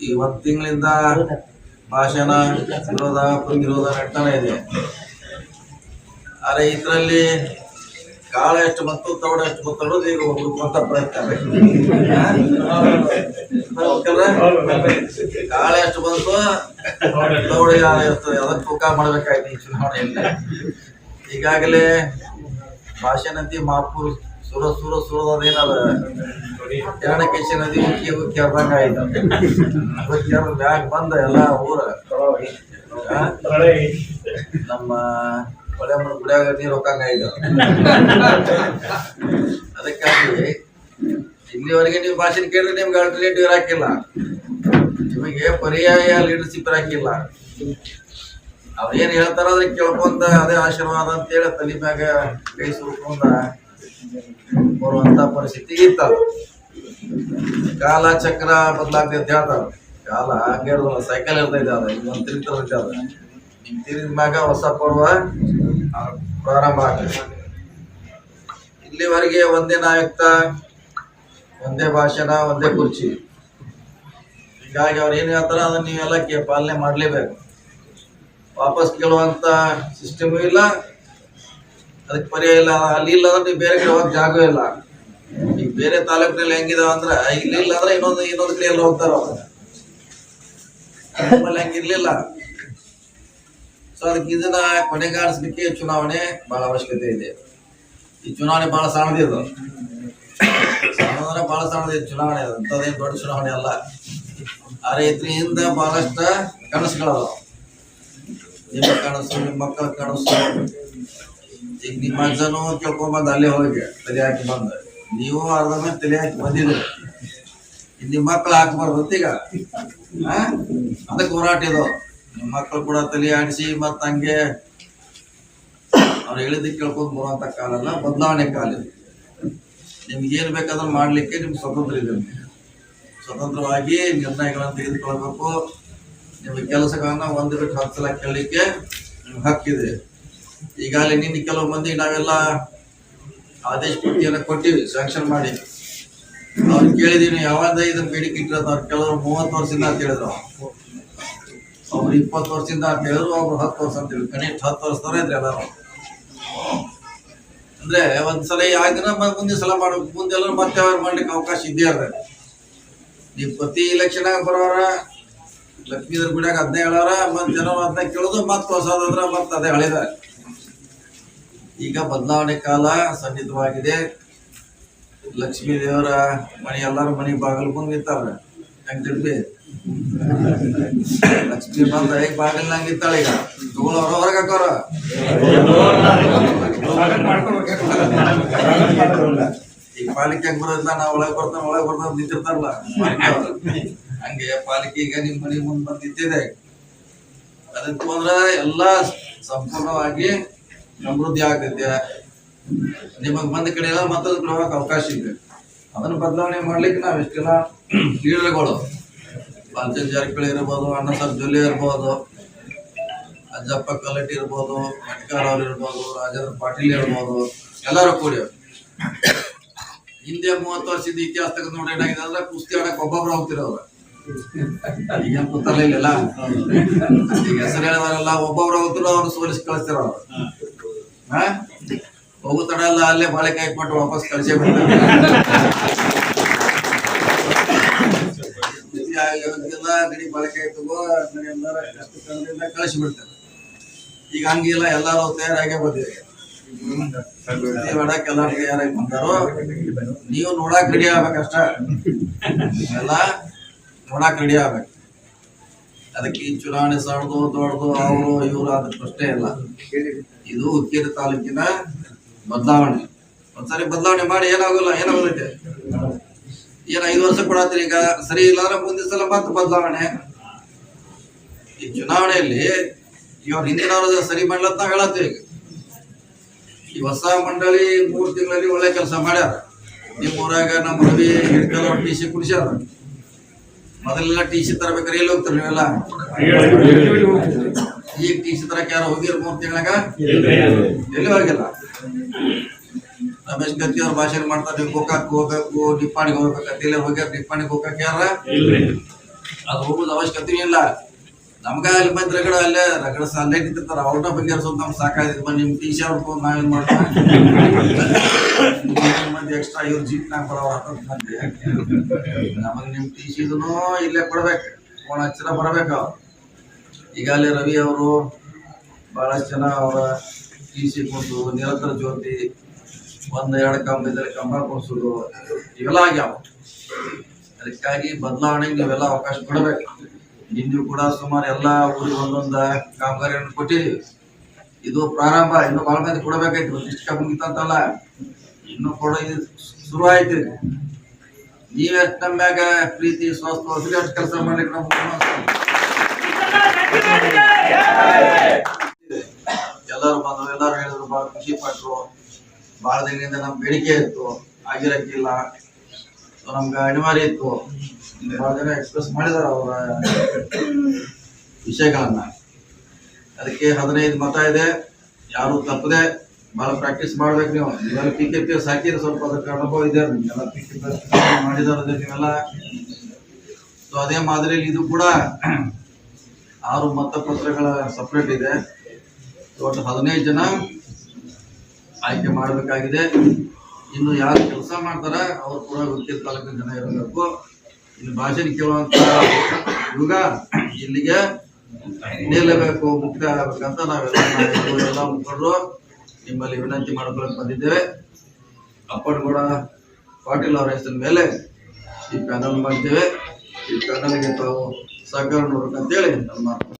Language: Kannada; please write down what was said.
ಈ ತಿಂಗಳಿಂದ ಭಾಷಣ, ವಿರೋಧ, ಪ್ರತಿರೋಧ ನಡ್ತಾನೆ ಇದೆ ಆದ್ರೆ ಇದರಲ್ಲಿ ಕಾಳ ಎಷ್ಟು ಬಂತು, ತವಡ ಎಷ್ಟು ಬಂತು ಈಗ ಈಗ ಹುಡುಕುವಂತ ಪ್ರಯತ್ನ? ಕಾಳ ಎಷ್ಟು ಬಂತು, ತವಡ ಇರ್ತದೆ, ಅದಕ್ಕೆ ತೂಕ ಮಾಡ್ಬೇಕಾಯ್ತು ಚುನಾವಣೆಯಲ್ಲಿ ಈಗಾಗಲೇ ಭಾಷೆ ಮಾಪುರ್ ಸುರ ಸುರ ಸುರದೇನದ ಎರಡಕೇಶಿ ನದಿ ಉಕ್ಕಿ ಉಕ್ಕಿ ಅರ್ಧಂಗ ಆಯ್ತು. ಉಕ್ಕಿ ಮ್ಯಾಗ್ ಬಂದ ಎಲ್ಲ ಊರ? ನಮ್ಮ ಹೊಳೆ ಮನ ಗುಡಿಯಾಗ ನೀರು ಹೋಗಂಗ ಆಯ್ತು. ಅದಕ್ಕಾಗಿ ಇಲ್ಲಿವರೆಗೆ ನೀವು ಭಾಷಣ ಕೇಳಿದ್ರೆ ನಿಮ್ಗೆ ಆಲ್ಟರ್ನೇಟಿವ್ ಇರಾಕಿಲ್ಲ ನಿಮಗೆ ಪರ್ಯಾಯ ಲೀಡರ್ಶಿಪ್ ಇರಾಕಿಲ್ಲ ಅವ್ರು ಏನ್ ಹೇಳ್ತಾರ ಅದ್ರ ಕೇಳ್ಕೊಂತ ಅದೇ ಆಶೀರ್ವಾದ ಅಂತೇಳಿ ತಲೆ ಮ್ಯಾಗ ಕೈ ಸುರ್ಕೊಂಡ ಬರುವಂತ ಪರಿಸ್ಥಿತಿ ಇತ್ತಲ್ಲ ಕಾಲ ಚಕ್ರ ಬದಲಾಗ್ತದೆ ಅಂತ ಹೇಳ್ತಾರ ಕಾಲ ಹಂಗೆ ಸೈಕಲ್ ಇರ್ತೈತೆ ಅದ ಈಗ ತಿರುಗ್ತಾ ತಿರುಗ್ತಿರ್ತೈತೆ ಅದ ಈಗ ತಿರುಗಿದ ಮ್ಯಾಗ ಹೊಸ ಪರ್ವ ಪ್ರಾರಂಭ ಆಗ್ತದೆ. ಇಲ್ಲಿವರೆಗೆ ಒಂದೇ ನಾಯಕ, ಒಂದೇ ಭಾಷಣ, ಒಂದೇ ಕುರ್ಚಿ. ಹೀಗಾಗಿ ಅವ್ರು ಏನು ಹೇಳ್ತಾರ ಅದನ್ನ ನೀವೆಲ್ಲ ಪಾಲನೆ ಮಾಡಲೇಬೇಕು. ವಾಪಸ್ ಕೇಳುವಂತ ಸಿಸ್ಟಮ್ ಇಲ್ಲ ಅದಕ್ಕೆ ಪರ್ಯಾಯ ಇಲ್ಲ. ಅಲ್ಲಿ ಇಲ್ಲ ಅಂದ್ರೆ ಬೇರೆ ಕಡೆ ಹೋಗಕ್ ಜಾಗ ಇಲ್ಲ. ಈಗ ಬೇರೆ ತಾಲೂಕಿನಲ್ಲಿ ಹೆಂಗಿದಾವ ಅಂದ್ರ, ಇಲ್ಲಿ ಇಲ್ಲ ಅಂದ್ರೆ ಇನ್ನೊಂದು ಇನ್ನೊಂದು ಕಡೆ ಎಲ್ಲ ಹೋಗ್ತಾರ. ನಮ್ಮಲ್ಲಿ ಹಂಗಿರ್ಲಿಲ್ಲ ಸೊ ಅದಕ್ಕೆ ಇದನ್ನ ಕೊನೆಗಾಣಿಸ್ಲಿಕ್ಕೆ ಚುನಾವಣೆ ಬಹಳ ಅವಶ್ಯಕತೆ ಇದೆ. ಈ ಚುನಾವಣೆ ಬಹಳ ಸಣ್ಣದಿದು. ಸಣ್ಣದ್ರೆ ಬಹಳ ಸಣ್ಣದಿದೆ ಚುನಾವಣೆ. ಅಂಥದ್ದೇನು ದೊಡ್ಡ ಚುನಾವಣೆ ಅಲ್ಲ. ಆ ಇದ್ರಿಂದ ಬಹಳಷ್ಟು ಕನಸುಗಳದಾವ. ನಿಮ್ಮ ಕನಸು, ನಿಮ್ಮ ಮಕ್ಕಳ ಕನಸು ಈಗ ನಿಮ್ಮ ಅಜ್ಜನು ಕೇಳ್ಕೊಂಬಂದು ಅಲ್ಲೇ ಹೋಗಿ ತಲೆ ಹಾಕಿ ಬಂದ. ನೀವು ಅರ್ಧ ಮೇಲೆ ತಲೆ ಹಾಕಿ ಬಂದಿದ್ರಿ ನಿಮ್ಮ ಮಕ್ಕಳು ಹಾಕ್ಬಾರ್ದು ಈಗ? ಅದಕ್ಕೆ ಹೋರಾಟ ಇದು. ನಿಮ್ಮ ಮಕ್ಕಳು ಕೂಡ ತಲೆ ಆಡಿಸಿ ಮತ್ತ ಹಂಗೆ ಅವ್ರು ಹೇಳಿದ್ದಕ್ಕೆ ಕೇಳ್ಕೊಂಡು ಬರುವಂತ ಕಾಲ ಅಲ್ಲ, ಬದಲಾವಣೆ ಕಾಲ ಇದು. ನಿಮ್ಗೆ ಏನ್ ಬೇಕಾದ್ರೂ ಮಾಡಲಿಕ್ಕೆ ನಿಮ್ಗೆ ಸ್ವತಂತ್ರ ಇದೆ. ಸ್ವತಂತ್ರವಾಗಿ ನಿರ್ಣಯಗಳನ್ನು ತೆಗೆದುಕೊಳ್ಬೇಕು. ನಿಮ್ಮ ಕೆಲಸಗಳನ್ನ ಒಂದು ಬಿಟ್ಟು ಹತ್ತು ಸಲ ಕೇಳಲಿಕ್ಕೆ ನಿಮ್ಗೆ ಹಕ್ಕಿದೆ. ಈಗಾಗಲೇ ನಿನ್ನೆ ಕೆಲವು ಮಂದಿ ನಾವೆಲ್ಲ ಆದೇಶ ಪಟ್ಟಿಯನ್ನು ಕೊಟ್ಟಿವಿ ಸ್ಯಾಂಕ್ಷನ್ ಮಾಡಿ. ಅವ್ರು ಕೇಳಿದೀನಿ ಯಾವಾಗ ಇದನ್ನ ಬೇಡಿಕೆ ಇಟ್ಟಿರೋದು ಅವ್ರು ಕೆಲವರು ಮೂವತ್ತು ವರ್ಷದಿಂದ ಅಂತ ಹೇಳಿದ್ರು ಅವ್ರು. ಇಪ್ಪತ್ತು ವರ್ಷದಿಂದ ಅಂತ ಹೇಳಿದ್ರು, ಅವ್ರು ಹತ್ತು ವರ್ಷ ಅಂತ ಹೇಳಿ ಕನಿಷ್ಠ ಹತ್ತು ವರ್ಷದವ್ರ ಇದ್ರೆ ಎಲ್ಲರೂ. ಅಂದ್ರೆ ಒಂದ್ಸಲ ಆಗಿನ ಮುಂದಿನ ಸಲ ಮಾಡ್ಬೇಕು ಮುಂದೆಲ್ಲ ಮತ್ತೆ ಅವ್ರು ಮಾಡ್ಲಿಕ್ಕೆ ಅವಕಾಶ ಇದ್ದೇ ಅದ ನೀವು ಪ್ರತಿ ಇಲೆಕ್ಷನ್ ಬರೋರ, ಲಕ್ಷ್ಮೀಧರ್ ಗುಡಿಯಾಗ ಅದನ್ನೇ ಹೇಳೋರ, ಮತ್ತೆ ಜನ ಅದನ್ನ ಕೇಳೋದು, ಮತ್ತೆ ಹೊಸದಂದ್ರೆ ಮತ್ತೆ ಅದೇ ಹಳೆದ ಈಗ ಬದಲಾವಣೆ ಕಾಲ ಸನ್ನಿಹಿತವಾಗಿದೆ ಲಕ್ಷ್ಮೀ ದೇವರ ಮನೆ, ಎಲ್ಲಾರು ಮನೆ ಬಾಗಿಲು ಬಂದು ನಿಂತಾರ. ಹೆಂಗ್ ತಿಳ್ಬಿ ಲಕ್ಷ್ಮೀ ಬಂದ ಹೇಗ್ ಬಾಗಿಲ್ನಂಗ್ ನಿಂತಾಳ ಈಗ? ತಗೊಳ್ಳೋರ ಹೊರಗೆ ಹಾಕೋರ? ಈಗ ಪಾಲಿಕೆ ಹೆಂಗ್ ಬರೋದಿಲ್ಲ? ನಾ ಒಳಗೆ ಬರ್ತಾನ ಒಳಗೆ ಬರ್ತಾನ ನಿಂತಿರ್ತಾರಲ್ಲ. ಹಂಗೆ ಪಾಲಿಕೆ ಈಗ ನಿಮ್ಮ ಮನೆ ಮುಂದ್ ಬಂದ್ ಅದಕ್ಕೆ ಬಂದ್ರ ಎಲ್ಲ ಸಂಪೂರ್ಣವಾಗಿ ಸಮೃದ್ಧಿ ಆಗ್ತೈತೆ. ನಿಮಗೆ ಬಂದ ಕಡೆ ಎಲ್ಲ ಮತ್ತೊಂದು ಅವಕಾಶ ಇದೆ. ಅದನ್ನ ಬದಲಾವಣೆ ಮಾಡ್ಲಿಕ್ಕೆ ನಾವ್ ಇಷ್ಟೆಲ್ಲ ಲೀಡರ್ಗಳು ಪಂಚನ್ ಜಾರಕಿಹೊಳಿ ಇರ್ಬೋದು, ಅಣ್ಣ ಸಾಹೇಬ್ ಜೊಲ್ಲೆ ಇರ್ಬೋದು ಅಜ್ಜಪ್ಪ ಕಲಟಿ ಇರ್ಬೋದು ಅವ್ರು ಇರ್ಬೋದು, ರಾಜೇಂದ್ರ ಪಾಟೀಲ್ ಇರ್ಬೋದು, ಎಲ್ಲರೂ ಕೂಡಿ. ಹಿಂದೆ ಮೂವತ್ತು ವರ್ಷದ ಇತಿಹಾಸ ತೆಗೆದು ನೋಡಿ ಏನಾಗಿದೆ ಅಂದ್ರೆ ಕುಸ್ತಿ ಆಡಕ್ಕೆ ಒಬ್ಬೊಬ್ರು ಹೋಗ್ತಿರೋರು. ಈಗ ಇಲ್ಲೆಲ್ಲ? ಈಗ ಹೆಸರು ಹೇಳೋರೆಲ್ಲ ಒಬ್ಬೊಬ್ರು ಹೋಗ್ತಿರೋ ಅವ್ರು ಸೋಲಿಸಿ ಕಳಿಸ್ತಿರೋ ಹಾ? ಹೋಗು ತಡ ಎಲ್ಲ ಅಲ್ಲೇ ಬಾಳೆಕಾಯಿ ಕೊಟ್ಟು ವಾಪಸ್ ಕಳಿಸಿ ಗಡಿ ಬಾಳೆಕಾಯಿ ತಗೋ ನನಗೆ ಎಲ್ಲಾರ ಕಷ್ಟ ಕಾಲದಿಂದ ಕಳಿಸಿ ಬಿಡ್ತಾರೆ ಈಗ ಹಂಗಿಲ್ಲ, ಎಲ್ಲಾರು ತಯಾರಾಗೇ ಬಂದಿದೆ ಆಡಕ್ ಎಲ್ಲಾರು ತಯಾರಾಗಿ ಬಂದಾರೋ. ನೀವು ನೋಡಕ್ ರೆಡಿ ಆಗ್ಬೇಕಷ್ಟ. ಎಲ್ಲ ನೋಡಕ್ ರೆಡಿ ಆಗ್ಬೇಕು. ಅದಕ್ಕೆ ಚುನಾವಣೆ ಸಣ್ಣದು ದೊಡ್ಡದು ಅವರು, ಇವರು ಅದಕ್ಕೆ ಪ್ರಶ್ನೆ ಇಲ್ಲ ಇದು ಹುಕ್ಕೇರಿ ತಾಲೂಕಿನ ಬದಲಾವಣೆ. ಒಂದ್ಸರಿ ಬದಲಾವಣೆ ಮಾಡಿ ಏನಾಗಲ್ಲ ಏನಾಗುತ್ತೆ ಏನ ಐದು ವರ್ಷ ಕೊಡತ್ರಿ ಈಗ, ಸರಿ ಇಲ್ಲ ಅಂದ್ರೆ ಮುಂದಿನ ಸಲ ಮತ್ತೆ ಬದಲಾವಣೆ. ಈ ಚುನಾವಣೆಯಲ್ಲಿ ಇವ್ರ ಹಿಂದಿನವ್ರ ಸರಿ ಮಾಡ್ಲತ್ತ ನಾವು ಹೇಳತ್ತೀವಿ ಈಗ. ಈ ಹೊಸ ಮಂಡಳಿ ಮೂರು ತಿಂಗಳಲ್ಲಿ ಒಳ್ಳೆ ಕೆಲಸ ಮಾಡ್ಯಾರ. ನಿಮ್ಮ ಊರಾಗ ನಮ್ಮ ರವಿ ಹಿಡ್ಕಲ್ ಟಿ ಸಿ ಕುಡಿಸ್ಯಾರ. ಮೊದಲೆಲ್ಲ ಟಿ ಸಿ ತರಬೇಕಾದ್ರೆ ಎಲ್ಲಿ ಹೋಗ್ತಾರೆ ನೀವೆಲ್ಲ? ಈಗ ಟಿ ಸಿ ತರಕ್ಕೆ ಯಾರು ಹೋಗಿರ್ ಮೂರ್ ತಿಂಗಳಾಗ ಎಲ್ಲಿ ಹೋಗಿಲ್ಲ? ರಮೇಶ್ ಗತಿ ಅವ್ರ ಭಾಷೆ ಮಾಡ್ತಾರೆ ನೀವು ಗೋಕಾಕ್ ಹೋಗ್ಬೇಕು ನಿಪ್ಪಾಣಿಗೆ ಹೋಗ್ಬೇಕು ಅಂತ. ಹೋಗ್ಯಾರ ನಿಪ್ಪಾಣಿಗೆ ಹೋಗಕ್ಕೆ ಯಾರ? ಅದು ಹೋಗೋದು ಅವಶ್ಯಕತೆ ಇಲ್ಲ. ನಮ್ಗ ಅಲ್ಲಿ ಬಂದ್ ರಗಡ ಅಲ್ಲೇ ರಗಡ ಅಲ್ಲೇ ನಿಂತಿರ್ತಾರ. ಇಂಡಿಯಾ ಬಗ್ಗೆ ನಮ್ಗೆ ಸಾಕಾಗಿದ್ ಬಂದು ನಿಮ್ ಟಿ ಶರ್ಟ್ ತೊಗೊಂಡ್ ನಾವೇನ್ ಮಾಡ್ತೀವಿ? ಮಂದಿ ಎಕ್ಸ್ಟ್ರಾ ಇವ್ರ ಜೀಪ್ನಾಗ ಬರೋವ ಮಂದಿ ನಮಗ್ ನಿಮ್ ಟಿ ಇದನ್ನು ಇಲ್ಲೇ ಕೊಡ್ಬೇಕು. ಫೋನ್ ಹಚ್ಚಿರ ಬರ್ಬೇಕು ಈಗ ಅಲ್ಲಿ ರವಿ ಅವರು ಬಹಳಷ್ಟು ಜನ ಅವರ ಟಿ ಸಿ ಕೊಟ್ಟು ನಿರಂತರ ಜ್ಯೋತಿ ಒಂದು ಎರಡು ಕಂಬ ಇದ್ರೆ ಕಂಬ ಕೊಡ್ಸೋದು, ಇವೆಲ್ಲ ಆಗ್ಯಾವ. ಅದಕ್ಕಾಗಿ ಬದಲಾವಣೆಗೆ ನೀವೆಲ್ಲ ಅವಕಾಶ ಕೊಡಬೇಕು. ನಿನ್ನೆ ಕೂಡ ಸುಮಾರು ಎಲ್ಲ ಊರಿಗೆ ಒಂದೊಂದು ಕಾಮಗಾರಿಯನ್ನು ಕೊಟ್ಟಿದ್ದೀವಿ. ಇದು ಪ್ರಾರಂಭ, ಇನ್ನು ಬಹಳ ಮಂದಿ ಕೊಡಬೇಕಾಯ್ತು, ಇಷ್ಟ ಮುಗಿತಂತಲ್ಲ ಇನ್ನು ಕೂಡ, ಇದು ಶುರು ಆಯ್ತು ನೀವೆಷ್ಟು ನಮ್ಮ ಪ್ರೀತಿ, ಸ್ವಸ್ಥ ಅಷ್ಟು ಕೆಲಸ ಮಾಡ್ಲಿಕ್ಕೆ ಎಲ್ಲರೂ ಬಂದರು, ಎಲ್ಲರೂ ಹೇಳಿದ್ರು, ಬಹಳ ಖುಷಿ ಪಟ್ಟರು ಬಹಳ ದಿನದಿಂದ ನಮ್ ಬೇಡಿಕೆ ಇತ್ತು. ಆಗಿರಕ್ಕಿಲ್ಲ. ಸೊ ನಮ್ಗೆ ಅನಿವಾರ್ಯ ಇತ್ತು. ಭಾಳ ಜನ ಎಕ್ಸ್ಪ್ರೆಸ್ ಮಾಡಿದಾರೆ ಅವರ ವಿಷಯಗಳನ್ನ. ಅದಕ್ಕೆ ಹದಿನೈದು ಮತ ಇದೆ. ಯಾರು ತಪ್ಪದೆ ಭಾಳ ಪ್ರಾಕ್ಟೀಸ್ ಮಾಡ್ಬೇಕು ನೀವು. ನೀವೆಲ್ಲ ಪಿ ಕೆ ಪಿ ಹಾಕಿದ್ರೆ ಸ್ವಲ್ಪ ಅದಕ್ಕೆ ಅನುಭವ ಇದೆ. ನಿಮ್ಗೆಲ್ಲ ಪಿ ಕೆ ಪಿ ಮಾಡಿದಾರೆ ನೀವೆಲ್ಲ. ಸೊ ಅದೇ ಮಾದರಿಯಲ್ಲಿ ಇದು ಕೂಡ ಆರು ಮತಪತ್ರಗಳ ಸಪ್ರೇಟ್ ಇದೆ. ಒಟ್ಟು ಹದಿನೈದು ಜನ ಆಯ್ಕೆ ಮಾಡಬೇಕಾಗಿದೆ. ಇನ್ನು ಯಾರು ಕೆಲಸ ಮಾಡ್ತಾರ, ಅವ್ರು ಕೂಡ ವೃತ್ತಿ ತಾಲೂಕಿನ ಜನ ಇರಬೇಕು. ಇಲ್ಲಿ ಭಾಷಣ ಕೇಳುವಂತ ಯುಗ ಇಲ್ಲಿಗೆ ನಿಲ್ಲಬೇಕು ಮುಕ್ತ ಆಗ್ಬೇಕಂತ ನಾವೆಲ್ಲ ಎಲ್ಲ ಮುಖಂಡರು ನಿಮ್ಮಲ್ಲಿ ವಿನಂತಿ ಮಾಡ್ಕೊಳಕ್ ಬಂದಿದ್ದೇವೆ. ಅಪ್ಪನಗೌಡ ಪಾಟೀಲ್ ಅವರ ಹೆಸರಿನ ಮೇಲೆ ಈ ಪ್ಯಾನಲ್ ಮಾಡ್ತೇವೆ. ಈ ಪ್ಯಾನಲ್ಗೆ ತಾವು ಸಹಕಾರ ನೋಡ್ಬೇಕಂತೇಳಿ ಹೇಳಿ ಮಾತು